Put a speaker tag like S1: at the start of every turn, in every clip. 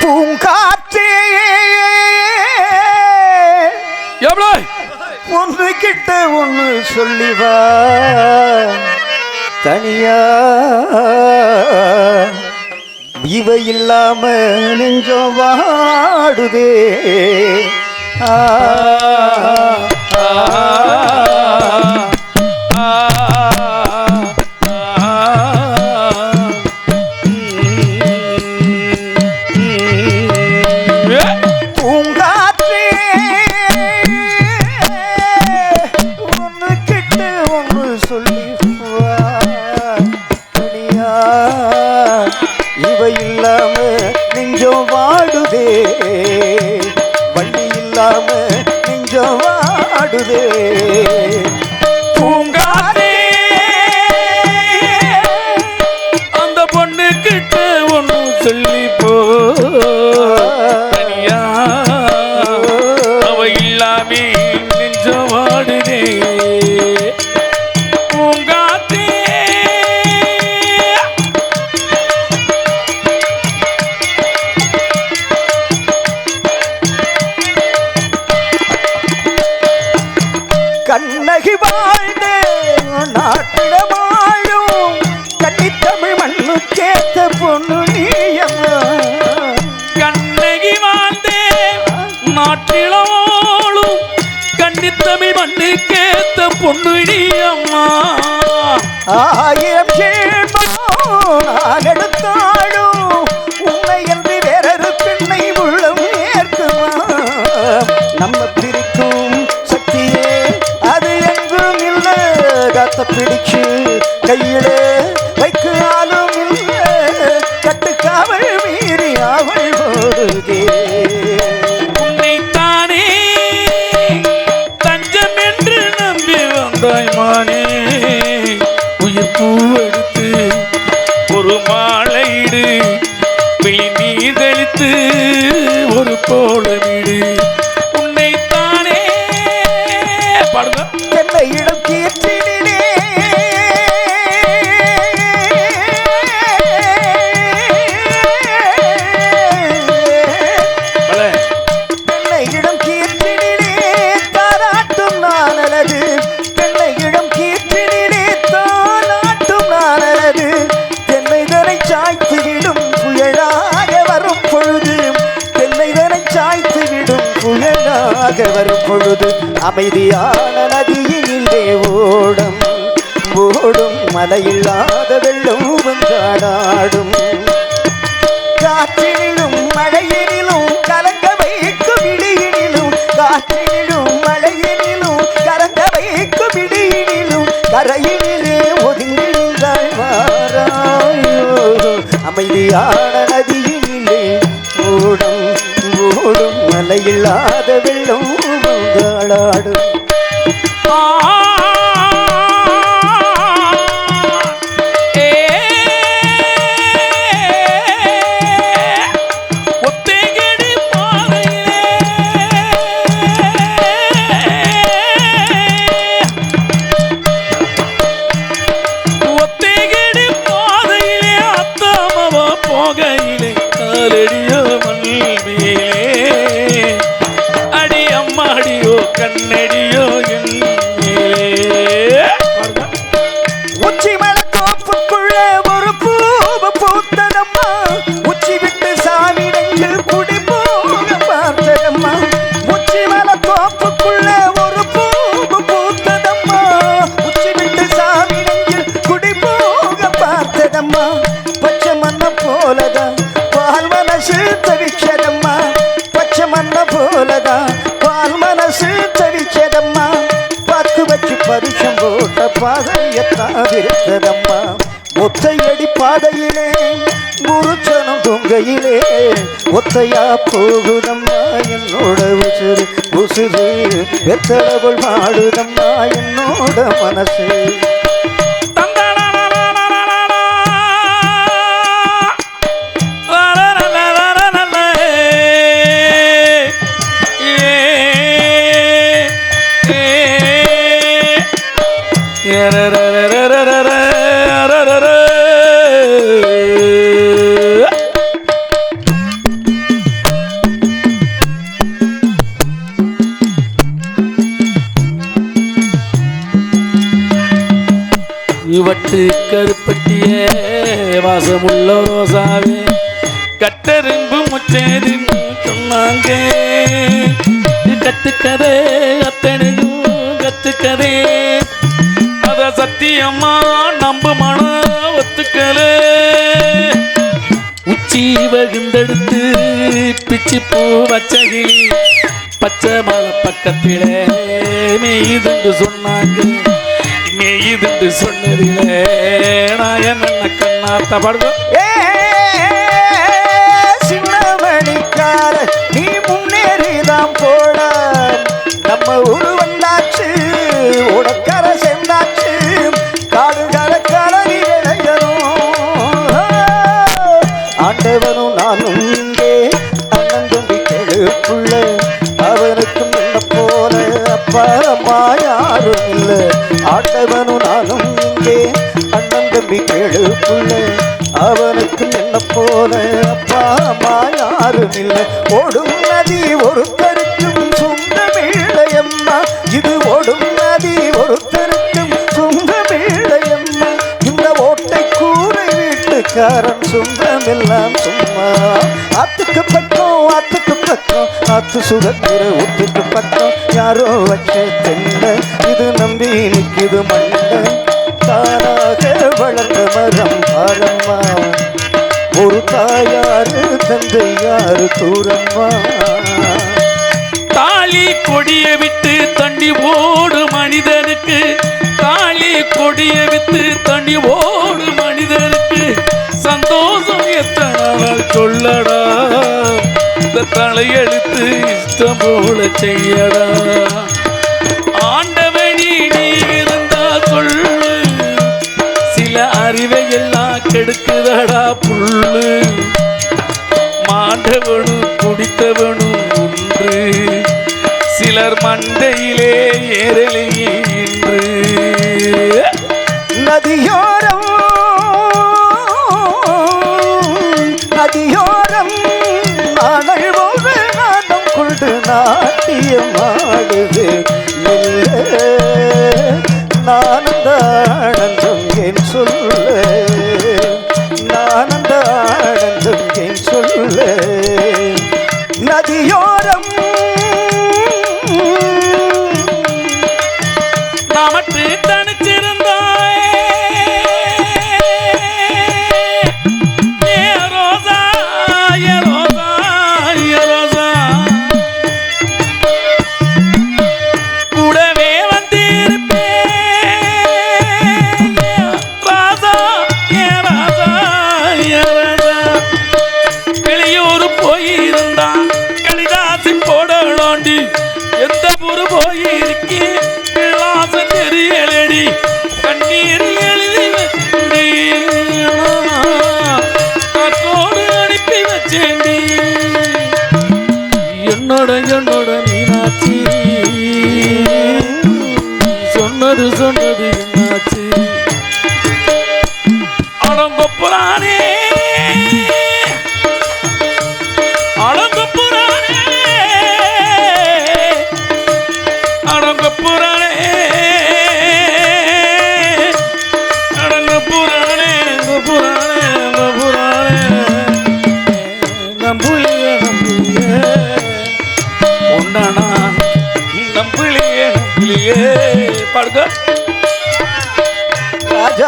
S1: பூங்காற்றே.
S2: எவ்வளோ
S1: ஒன்று கிட்ட ஒன்று சொல்லிவா. தனியா. இவ இல்லாம நெஞ்சம் வாடுதே. ஆ, கண்ணி தமிழ் மண்ணு கேத்த பொண்ணு
S2: நீ அம்மா
S1: ஆயிரம் நான் எடுத்தாலும் உன்னை என்று வேறொரு பெண்ணை உள்ளம் ஏற்குமா? நம்ம பிரிக்கும் சக்தியே அது எங்கும் இல்லை. காத்த பிடிச்சு கையிலே
S2: நம்பி வந்தாய்
S1: வரும் பொழுது அமைதியான நதியினிலே ஓடும் ஓடும் மலையில்லாத வெள்ளம் வந்தாடாடும் காற்றினிலும் மழையினிலும் கலங்க வைக்கும் இடியினிலும் காற்றினிலும் மழையினிலும் கலங்க வைக்கும் இடியினிலும் கரையினிலே ஒதுங்கி நின்றாள் வாராயோ. அமைதியான நதியினிலே ஓடும் ஓடும் மலையில்லாத வெள்ளம் வந்தாளாடும் பால் மனசு தவிச்சதம்மா பச்சை மண்ண போலதான் பால் மனசு தவிச்சதம்மா பாக்கு வச்சு பரிசம் போட்ட பாதையத்தான் ஒத்தையடி பாதையிலே முருச்சனம் தொங்கையிலே ஒத்தையா போகுதம்மா என்னோட உசுறு உசுறு. எத்தளவுள் மாடுதம்மா என்னோட மனசு.
S2: வாசமுள்ள ரோசாவே கட்டெரும்பு முச்சேரின்னு சொன்னாங்க கத்துக்கதே அத்தனையும் கத்துக்கதே. அத சத்தியம்மா நம்ப மனம் ஒத்துக்கலே. உச்சி வகுந்தெடுத்து பிச்சு பூ வச்சகிளி. பச்சை மலை பக்கத்திலே மெய்துண்டு சொன்னாங்க. மெய்துண்டு சொன்னதிலே நான் என்ன கண்ணாத்த படுதோ
S1: ஏ சின்னமணிக்கார நீ முன்னேறிதான் போட நம்ம ஊரு கெழுப்புள்ள அவனுக்கு என்ன போல? அப்பா அம்மா யாரும் இல்லை. ஓடும் நதி ஒருத்தருக்கும் சொந்தமில்லை அம்மா. இது ஓடும் நதி ஒருத்தருக்கும் சொந்தமில்லை அம்மா. இந்த ஓட்டை கூரை வீட்டுக்காரன் சொந்தமெல்லாம் சும்மா. ஆத்துக்கு பக்கம் ஆத்துக்கு பக்கம். ஆத்து சுதந்திர ஊத்துக்கு பக்கம். யாரோ வச்ச தென்ன. இது நம்பி நிக்குது மண்ண தாரா பாரம் பாரம்மா ஒரு தாயாரு தந்தையாரு தூரம்மா.
S2: தாலி கொடியை விட்டு தண்ணி ஓடு மனிதனுக்கு. தாலி கொடியை விட்டு தண்ணி ஓடு மனிதனுக்கு. சந்தோஷம் எத்தனை சொல்லடா. இந்த தலையெழுத்து இஷ்டம் போல செய்யடா. ஆண்டவனி நீ இருந்தா சொல்ல சில அறிவை எல்லாம் கெடுக்குதடா புல்லு. மாண்டவனும் குடித்தவனும் ஒன்று. சிலர் மண்டையிலே ஏறலையே இன்று.
S1: நதியோரம்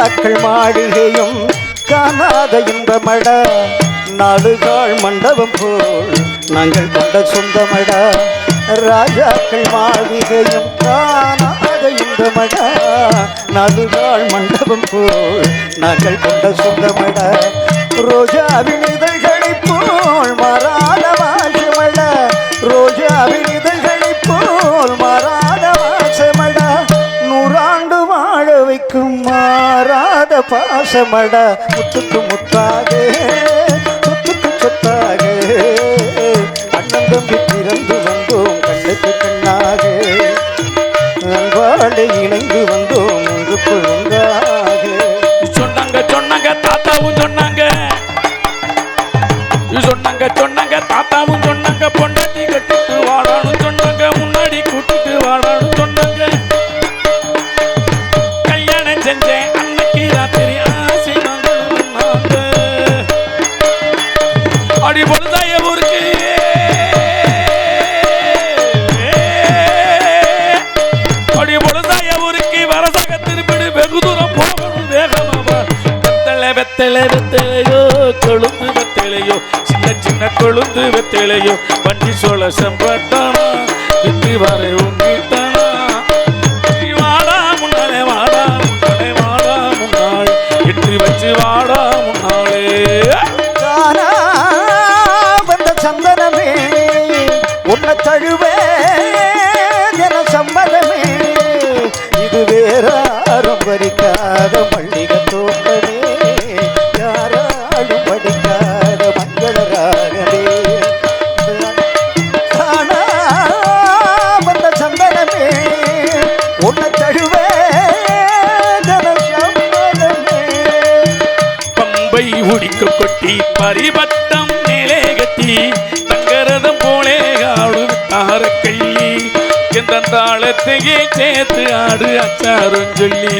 S1: ராஜாக்கள் மாளிகையும் காணாத இன்பமட. நாடுகாள் மண்டபம் போல் நாங்கள் கொண்ட சொந்தமட. ராஜாக்கள் மாளிகையும் காணாத இன்பமட. நாடுகாள் மண்டபம் போல் நாங்கள் கொண்ட சொந்தமட. ரோஜாவின் இதழ்களைப் பாசமட முத்துக்கு முத்தாக சொத்துக்கு சொத்தாக. அண்ணன் தம்பி பிறந்து வந்தோம் கண்ணுக்கு கண்ணாக. அன்பாடு இணைந்து வந்தோம் ஒன்றுக்குள் ஒன்றாக
S2: சொன்னாங்க சொன்னாங்க தாத்தாவும் சொன்னாங்க சொன்னாங்க. கொழுந்து வெத்திலையோ வண்டி சோழ செம்பட்டானா இன்றி வரை உன் உடிக்க கொட்டி பரிபட்டம் மேலே கட்டி தங்கரதம் போலே ஆடும் தார கையி எந்த தாளத்தையே சேர்த்து ஆடு அச்சாரம் சொல்லி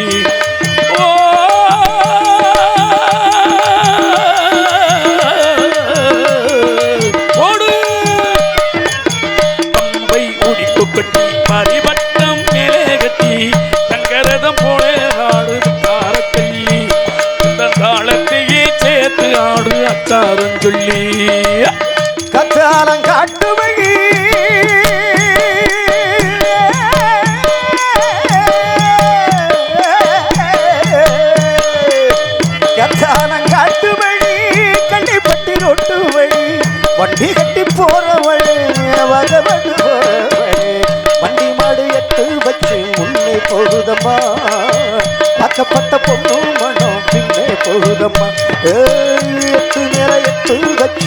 S2: கத்தாரம் சொல்லி.
S1: கத்தாரம் காட்டு கத்தாரம் கத்தாலம் காட்டு வழி ரொட்டு வழி வண்டி கட்டி போற வழி வகவடு வண்டி மாடு எட்டு வச்சு முன்னே போகுதம்மா. பக்கப்பட்ட பொண்ணு மனம் பின்னே போகுதம்மா. ஏ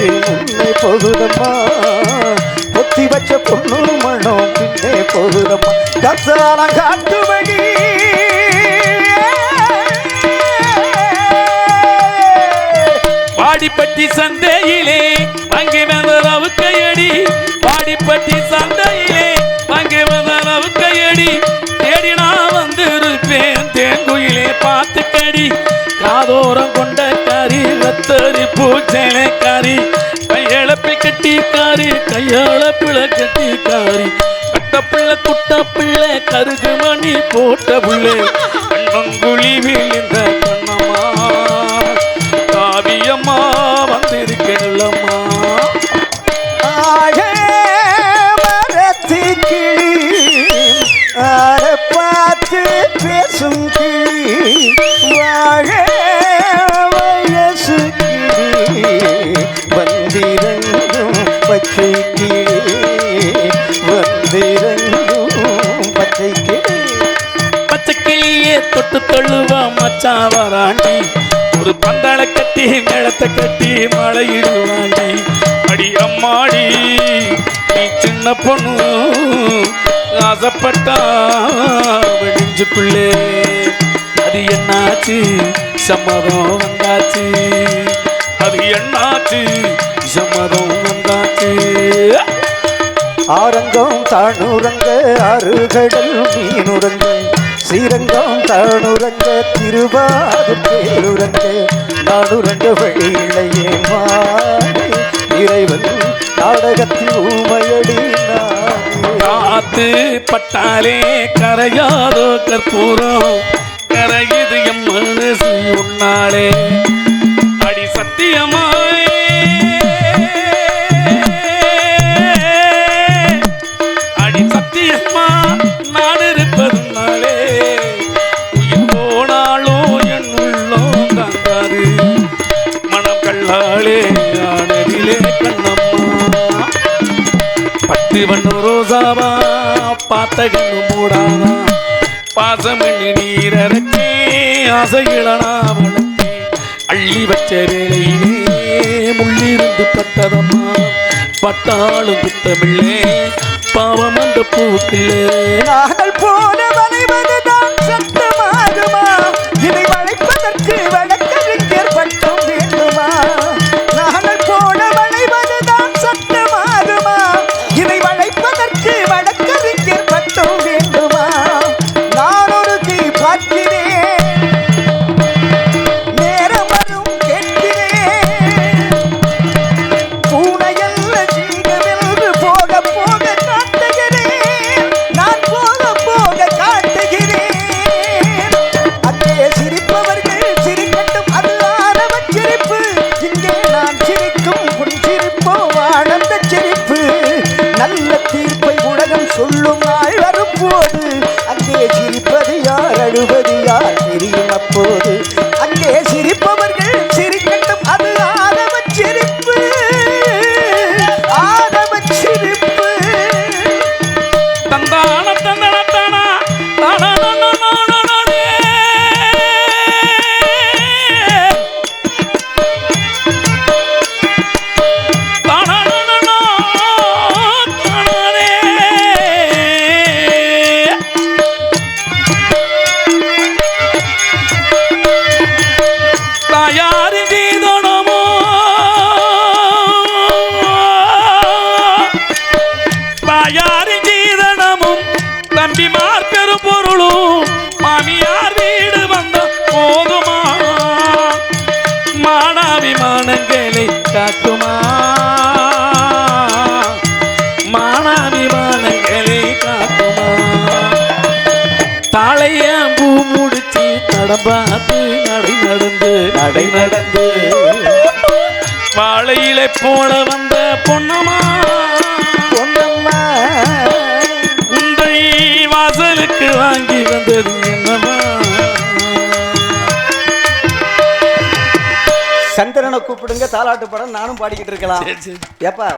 S1: வச்சு முன்னே போகுதம்மா. பொத்தி வச்ச பொண்ணு மனம் பின்னே போகுதம்மா. கத்தாலம் காட்டு
S2: தரி ரத்தரி பூச்சேலை காரி கையளப்பில் கட்டி காரி. கையளப்பில் கட்ட பிள்ளை குட்ட பிள்ளை கருகு மணி போட்ட பிள்ளை. கண்ணங்குழி விழுந்த தொழுவா வராண்டி ஒரு பந்தளை கட்டி மேளத்தை கட்டி மழையிடுவாண்டி அடி அம்மாடி நீ சின்ன பொண்ணு ஆசைப்பட்டா வெடிஞ்சுக்குள்ளே அது என்னாச்சு? சம்மதம் வந்தாச்சு. அது என்னாச்சு? சம்மதம் வந்தாச்சு.
S1: ஆரங்கம் தானுரங்க அருகடல் மீனுரங்க ஸ்ரீரங்கம் தானுரங்க திருவாது பேருரங்க நாடுரங்க வழியிலையே இறைவன் நாடகத்தில் ஊமையடி
S2: காத்து பட்டாலே கரையாதோ கற்பூரம் கரையுது எம் மனசு உன்னாலே. அடி சத்தியமா பார்த்த மூடானா மூடாதா பாசமண்ணு நீரரைச்சி அள்ளி வச்ச வேலையிலே முள்ளிருந்து பட்டதம்மா. பட்டாலும் குத்தமில்லே பாவம் அந்த பூக்கில்லே
S1: நாங்கள் போல வளைவதுதான்
S2: காக்குமா மானாபிமானங்களை காக்குமா தாளைய பூ முடிச்சு தடம்பாத்து நடை நடந்து நடை நடந்து. வாழையில போட வந்த பொன்னம்மா.
S1: பொன்னம்மா.
S2: உந்தை வாசலுக்கு வாங்கி வந்தது என்ன
S1: சந்திரனை கூப்பிடுங்க தாலாட்டு படம் நானும் பாடிக்கிட்டு இருக்கலாம். ஏப்பா